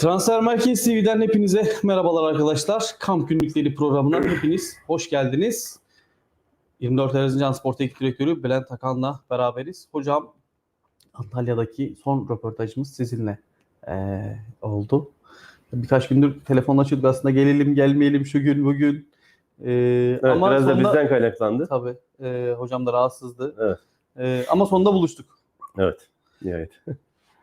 Transfer Merkez TV'den hepinize merhabalar arkadaşlar. Kamp Günlükleri programına hepiniz hoş geldiniz. 24 Erzincan Spor Teknik Direktörü Bülent Akan'la beraberiz. Hocam Antalya'daki son röportajımız sizinle eee, oldu. Birkaç gündür telefonla açıyorduk aslında gelelim gelmeyelim şu gün bugün. Eee, Evet, biraz da sonunda- bizden kaynaklandı. Tabii. eee, hocam da rahatsızdı. Evet. Eee, ama sonunda buluştuk. Evet. Nihayet.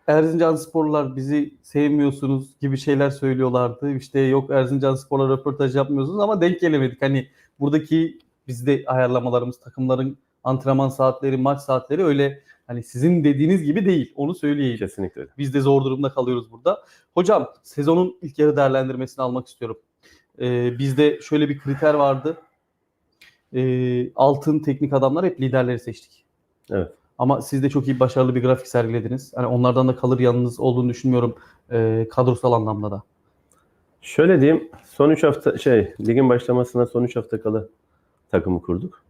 Erzincan Sporlular bizi sevmiyorsunuz gibi şeyler söylüyorlardı. İşte yok Erzincan Spor'a röportaj yapmıyorsunuz ama denk gelemedik. Hani buradaki bizde ayarlamalarımız, takımların antrenman saatleri, maç saatleri öyle hani sizin dediğiniz gibi değil. Onu söyleyeyim. Kesinlikle öyle. Biz de zor durumda kalıyoruz burada. Hocam sezonun ilk yarı değerlendirmesini almak istiyorum. Ee, bizde şöyle bir kriter vardı. Ee, altın teknik adamlar hep liderleri seçtik. Evet. Ama siz de çok iyi başarılı bir grafik sergilediniz. Hani onlardan da kalır yanınız olduğunu düşünmüyorum ee, kadrosal anlamda da. Şöyle diyeyim. Son 3 hafta şey ligin başlamasına son 3 hafta kala takımı kurduk.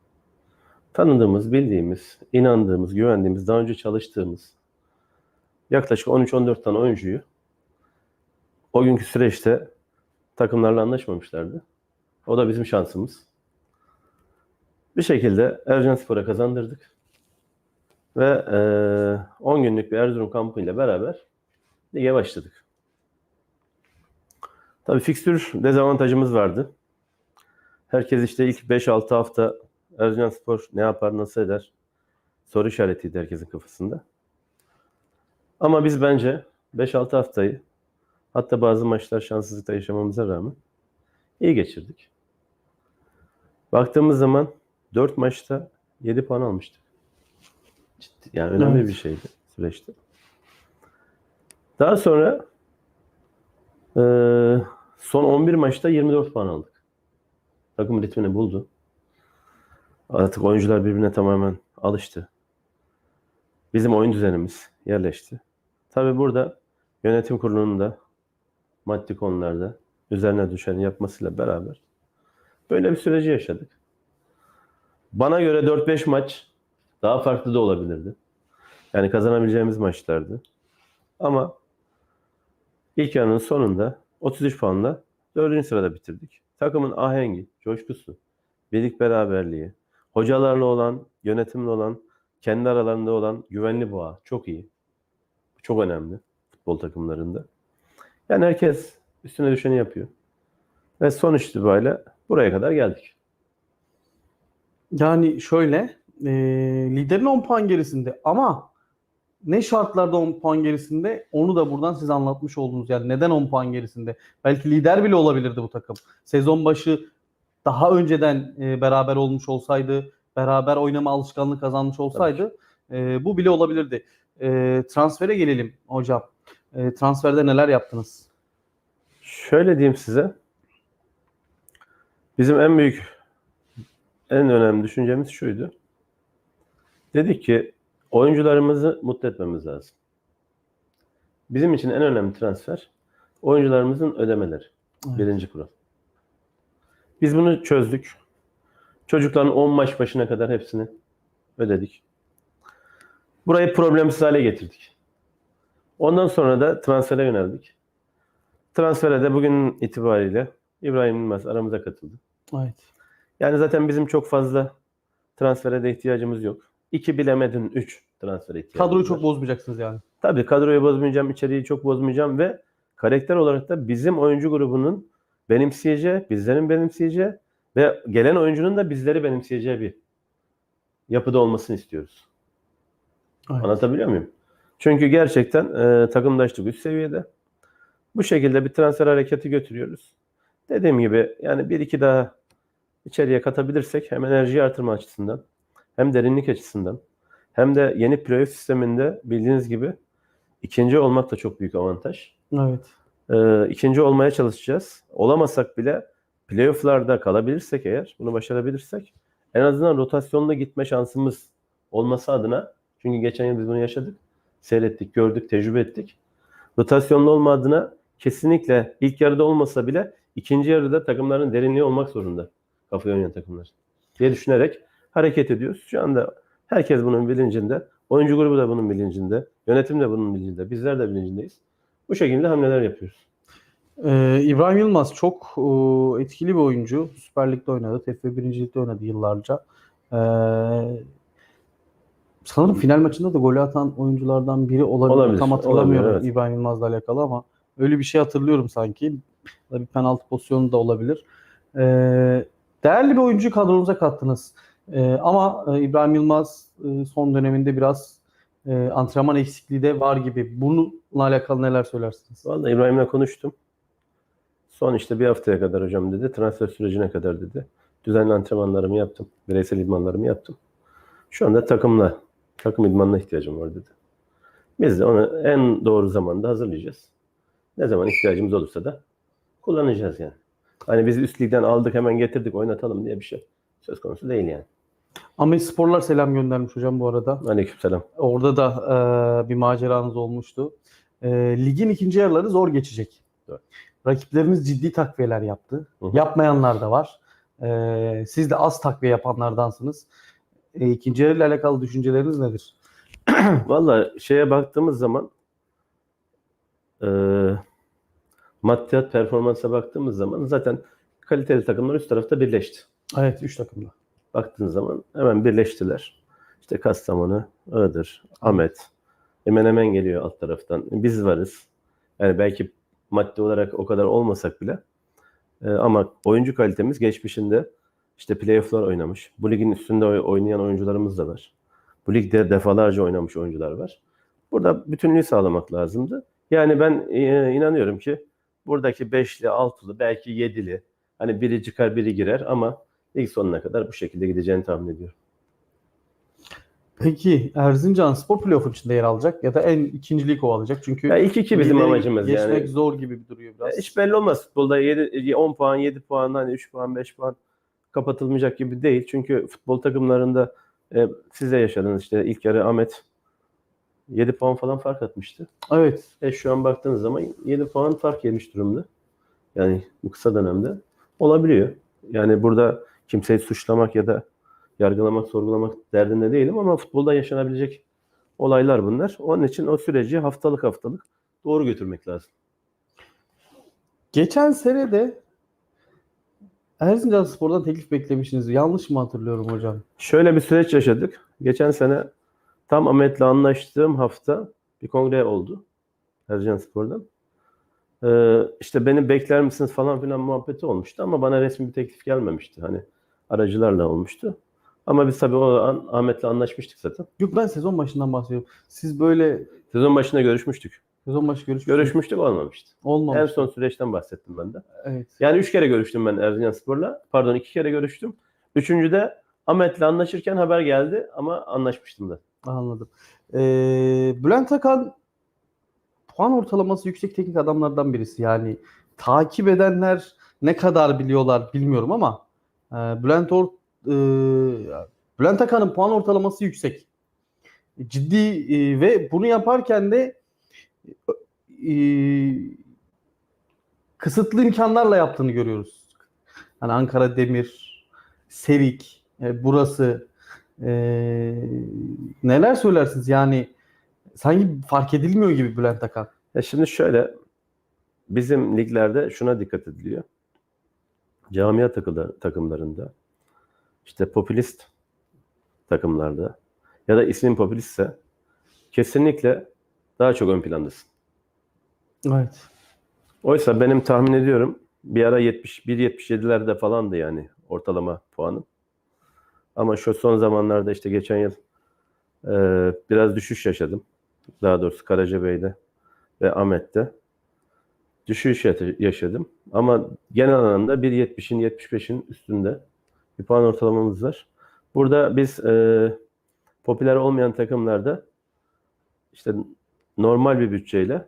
Tanıdığımız, bildiğimiz, inandığımız, güvendiğimiz, daha önce çalıştığımız yaklaşık 13-14 tane oyuncuyu o günkü süreçte takımlarla anlaşmamışlardı. O da bizim şansımız. Bir şekilde Ercanspor'a kazandırdık. Ve eee 10 günlük bir Erzurum kampı ile beraber lige başladık. Tabii fikstür dezavantajımız vardı. Herkes işte ilk 5-6 hafta Erzincanspor ne yapar, nasıl eder soru işaretiydi herkesin kafasında. Ama biz bence 5-6 haftayı hatta bazı maçlar şanssızlıkta yaşamamıza rağmen iyi geçirdik. Baktığımız zaman 4 maçta 7 puan almıştık. Ciddi, yani önemli Evet. bir şeydi süreçte. Daha sonra eee, son 11 maçta 24 puan aldık. Takım ritmini buldu. Artık oyuncular birbirine tamamen alıştı. Bizim oyun düzenimiz yerleşti. Tabi burada yönetim kurulunun da maddi konularda üzerine düşeni yapmasıyla beraber böyle bir süreci yaşadık. Bana göre 4-5 maç daha farklı da olabilirdi. Yani kazanabileceğimiz maçlardı. Ama ilk yarının sonunda 33 puanla 4. sırada bitirdik. Takımın ahengi, coşkusu, birlik beraberliği, hocalarla olan, yönetimle olan, kendi aralarında olan güvenli bağ çok iyi. Çok önemli futbol takımlarında. Yani herkes üstüne düşeni yapıyor. Ve sonuç itibariyle buraya kadar geldik. Yani şöyle e, liderin 10 puan gerisinde ama ne şartlarda 10 puan gerisinde onu da buradan siz anlatmış oldunuz. Yani neden 10 puan gerisinde? Belki lider bile olabilirdi bu takım. Sezon başı daha önceden e, beraber olmuş olsaydı, beraber oynama alışkanlığı kazanmış olsaydı e, bu bile olabilirdi. E, transfere gelelim hocam. E, transferde neler yaptınız? Şöyle diyeyim size. Bizim en büyük, en önemli düşüncemiz şuydu. Dedik ki oyuncularımızı mutlu etmemiz lazım. Bizim için en önemli transfer oyuncularımızın ödemeleri. Evet. Birinci kural. Biz bunu çözdük. Çocukların 10 maç başına kadar hepsini ödedik. Burayı problemsiz hale getirdik. Ondan sonra da transfere yöneldik. Transfere de bugün itibariyle İbrahim Yılmaz aramıza katıldı. Evet. Yani zaten bizim çok fazla transfere de ihtiyacımız yok. İki bilemedin üç transfere ihtiyacımız Kadroyu var. çok bozmayacaksınız yani. Tabii kadroyu bozmayacağım, içeriği çok bozmayacağım ve karakter olarak da bizim oyuncu grubunun benimseyeceği, bizlerin benimseyeceği ve gelen oyuncunun da bizleri benimseyeceği bir yapıda olmasını istiyoruz. Evet. Anlatabiliyor muyum? Çünkü gerçekten e, takımdaşlık üst seviyede. Bu şekilde bir transfer hareketi götürüyoruz. Dediğim gibi yani bir iki daha içeriye katabilirsek hem enerjiyi artırma açısından hem derinlik açısından hem de yeni playoff sisteminde bildiğiniz gibi ikinci olmak da çok büyük avantaj. Evet. Ee, ikinci olmaya çalışacağız. Olamasak bile playoff'larda kalabilirsek eğer, bunu başarabilirsek en azından rotasyonla gitme şansımız olması adına çünkü geçen yıl biz bunu yaşadık. Seyrettik, gördük, tecrübe ettik. Rotasyonlu olma adına kesinlikle ilk yarıda olmasa bile ikinci yarıda takımların derinliği olmak zorunda. Kafaya oynayan takımlar. Diye düşünerek hareket ediyoruz. Şu anda herkes bunun bilincinde. Oyuncu grubu da bunun bilincinde. Yönetim de bunun bilincinde. Bizler de bilincindeyiz. Bu şekilde hamleler yapıyoruz. Ee, İbrahim Yılmaz çok e, etkili bir oyuncu. Süper Lig'de oynadı. TFF 1. Lig'de oynadı yıllarca. Ee, sanırım final maçında da golü atan oyunculardan biri olabilir. Olabilir, Tam hatırlamıyorum olabilir, evet. İbrahim Yılmaz'la alakalı ama öyle bir şey hatırlıyorum sanki. Bir penaltı pozisyonu da olabilir. Ee, değerli bir oyuncu kadronuza kattınız. Ee, ama e, İbrahim Yılmaz e, son döneminde biraz e, antrenman eksikliği de var gibi. Bununla alakalı neler söylersiniz? Vallahi İbrahim'le konuştum. Son işte bir haftaya kadar hocam dedi. Transfer sürecine kadar dedi. Düzenli antrenmanlarımı yaptım. Bireysel idmanlarımı yaptım. Şu anda takımla, takım idmanına ihtiyacım var dedi. Biz de onu en doğru zamanda hazırlayacağız. Ne zaman ihtiyacımız olursa da kullanacağız yani. Hani biz üst ligden aldık hemen getirdik oynatalım diye bir şey söz konusu değil yani. Ahmet Sporlar selam göndermiş hocam bu arada. Aleykümselam. Orada da e, bir maceranız olmuştu. E, ligin ikinci yarıları zor geçecek. Evet. Rakipleriniz ciddi takviyeler yaptı. Hı hı. Yapmayanlar da var. E, siz de az takviye yapanlardansınız. E, ikinci yarıyla alakalı düşünceleriniz nedir? Valla şeye baktığımız zaman e, maddiyat performansa baktığımız zaman zaten kaliteli takımlar üst tarafta birleşti. Evet, 3 takımda. Baktığın zaman hemen birleştiler. İşte Kastamonu, Iğdır, Ahmet, hemen hemen geliyor alt taraftan. Biz varız. Yani belki maddi olarak o kadar olmasak bile e, ama oyuncu kalitemiz geçmişinde işte playoff'lar oynamış. Bu ligin üstünde oy- oynayan oyuncularımız da var. Bu ligde defalarca oynamış oyuncular var. Burada bütünlüğü sağlamak lazımdı. Yani ben e, inanıyorum ki buradaki beşli, altılı, belki yedili hani biri çıkar biri girer ama lig sonuna kadar bu şekilde gideceğini tahmin ediyorum. Peki Erzincan Spor playoff'un içinde yer alacak ya da en ikincilik o alacak. Çünkü Ya 2-2 bizim lideri amacımız geçmek yani. zor gibi bir duruyor biraz. Ya Hiç belli olmaz futbolda 7, 10 puan, 7 puan, hani 3 puan, 5 puan kapatılmayacak gibi değil. Çünkü futbol takımlarında e, siz de yaşadınız işte ilk yarı Ahmet 7 puan falan fark atmıştı. Evet. E şu an baktığınız zaman 7 puan fark yemiş durumda. Yani bu kısa dönemde olabiliyor. Yani burada kimseyi suçlamak ya da yargılamak, sorgulamak derdinde değilim ama futbolda yaşanabilecek olaylar bunlar. Onun için o süreci haftalık haftalık doğru götürmek lazım. Geçen sene de Erzincan Spor'dan teklif beklemişsiniz. Yanlış mı hatırlıyorum hocam? Şöyle bir süreç yaşadık. Geçen sene tam Ahmet'le anlaştığım hafta bir kongre oldu. Ercan Spor'dan. Ee, işte beni bekler misiniz falan filan muhabbeti olmuştu ama bana resmi bir teklif gelmemişti. Hani aracılarla olmuştu. Ama biz tabii o an Ahmet'le anlaşmıştık zaten. Yok ben sezon başından bahsediyorum. Siz böyle Sezon başında görüşmüştük. sezon başı görüş Görüşmüştük olmamıştı. olmamış. En son süreçten bahsettim ben de. Evet. Yani üç kere görüştüm ben Erzincan Spor'la. Pardon iki kere görüştüm. Üçüncüde Ahmet'le anlaşırken haber geldi ama anlaşmıştım da. Anladım. Ee, Bülent Akan puan ortalaması yüksek teknik adamlardan birisi. Yani takip edenler ne kadar biliyorlar bilmiyorum ama e, Bülent Or e, Bülent Akan'ın puan ortalaması yüksek. Ciddi e, ve bunu yaparken de e, kısıtlı imkanlarla yaptığını görüyoruz. Hani Ankara Demir, Serik, e, burası e, neler söylersiniz? Yani sanki fark edilmiyor gibi Bülent Akan. Ya şimdi şöyle bizim liglerde şuna dikkat ediliyor. Camia takıda, takımlarında işte popülist takımlarda ya da ismin popülistse kesinlikle daha çok ön plandasın. Evet. Oysa benim tahmin ediyorum bir ara 71-77'lerde falandı yani ortalama puanım. Ama şu son zamanlarda işte geçen yıl e, biraz düşüş yaşadım. Daha doğrusu Karacabey'de ve Ahmet'te. Düşüş yaşa- yaşadım. Ama genel anlamda 1.70'in 75'in üstünde bir puan ortalamamız var. Burada biz e, popüler olmayan takımlarda işte normal bir bütçeyle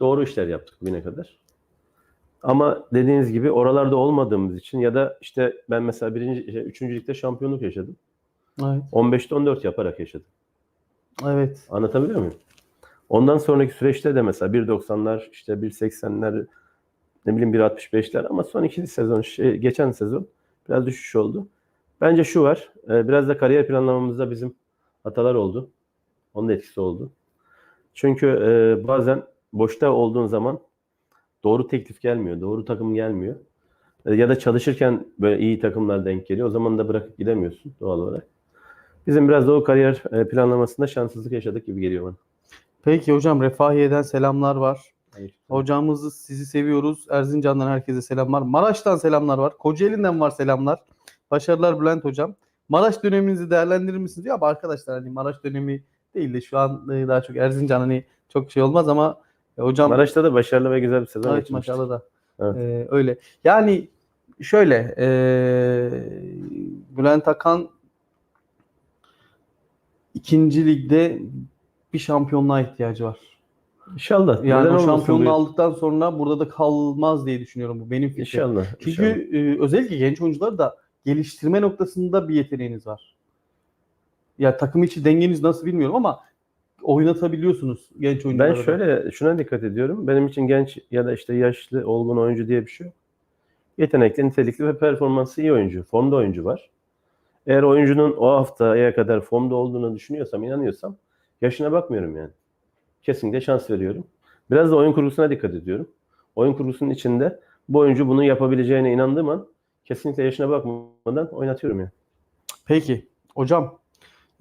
doğru işler yaptık bugüne kadar. Ama dediğiniz gibi oralarda olmadığımız için ya da işte ben mesela birinci, şey, üçüncü ligde şampiyonluk yaşadım. Evet. 15'te 14 yaparak yaşadım. Evet. Anlatabiliyor muyum? Ondan sonraki süreçte de mesela 1.90'lar, işte 1.80'ler, ne bileyim 1.65'ler ama son iki sezon, şey, geçen sezon biraz düşüş oldu. Bence şu var, e, biraz da kariyer planlamamızda bizim hatalar oldu. Onun etkisi oldu. Çünkü e, bazen boşta olduğun zaman doğru teklif gelmiyor, doğru takım gelmiyor. E, Ya da çalışırken böyle iyi takımlar denk geliyor. O zaman da bırakıp gidemiyorsun doğal olarak. Bizim biraz da o kariyer planlamasında şanssızlık yaşadık gibi geliyor bana. Peki hocam Refahiye'den selamlar var. Hayır. Hocamızı sizi seviyoruz. Erzincan'dan herkese selamlar. Maraş'tan selamlar var. Kocaeli'nden var selamlar. Başarılar Bülent hocam. Maraş döneminizi değerlendirir misiniz? Ya arkadaşlar hani Maraş dönemi değil de şu an e, daha çok Erzincan hani çok şey olmaz ama e, hocam Maraş'ta da başarılı ve güzel bir sezon evet, geçirmiştik. maşallah da Evet. e, öyle. Yani şöyle e, Bülent Akan ikinci ligde bir şampiyonluğa ihtiyacı var. İnşallah. Yani Neden o şampiyonluğu aldıktan sonra burada da kalmaz diye düşünüyorum bu benim fikrim. İnşallah. Çünkü e, özellikle genç oyuncular da geliştirme noktasında bir yeteneğiniz var. Ya takım içi dengeniz nasıl bilmiyorum ama oynatabiliyorsunuz genç oyuncuları. Ben şöyle şuna dikkat ediyorum. Benim için genç ya da işte yaşlı, olgun oyuncu diye bir şey yok. Yetenekli, nitelikli ve performansı iyi oyuncu. Formda oyuncu var. Eğer oyuncunun o haftaya kadar formda olduğunu düşünüyorsam, inanıyorsam yaşına bakmıyorum yani. Kesinlikle şans veriyorum. Biraz da oyun kurgusuna dikkat ediyorum. Oyun kurgusunun içinde bu oyuncu bunu yapabileceğine inandığım an kesinlikle yaşına bakmadan oynatıyorum yani. Peki hocam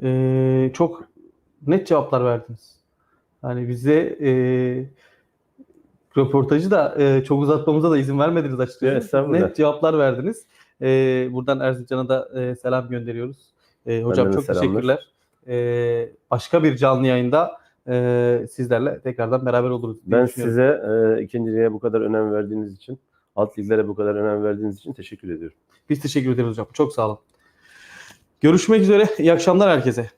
e, çok net cevaplar verdiniz. Yani bize e, röportajı da e, çok uzatmamıza da izin vermediniz açıkçası. Evet, net cevaplar verdiniz. E, buradan Erzincan'a da e, selam gönderiyoruz. E, hocam çok selamlar. teşekkürler. E, başka bir canlı yayında e, sizlerle tekrardan beraber oluruz. diye Ben size e, ikinciliğe bu kadar önem verdiğiniz için, alt liglere bu kadar önem verdiğiniz için teşekkür ediyorum. Biz teşekkür ederiz hocam. Çok sağ olun. Görüşmek üzere. İyi akşamlar herkese.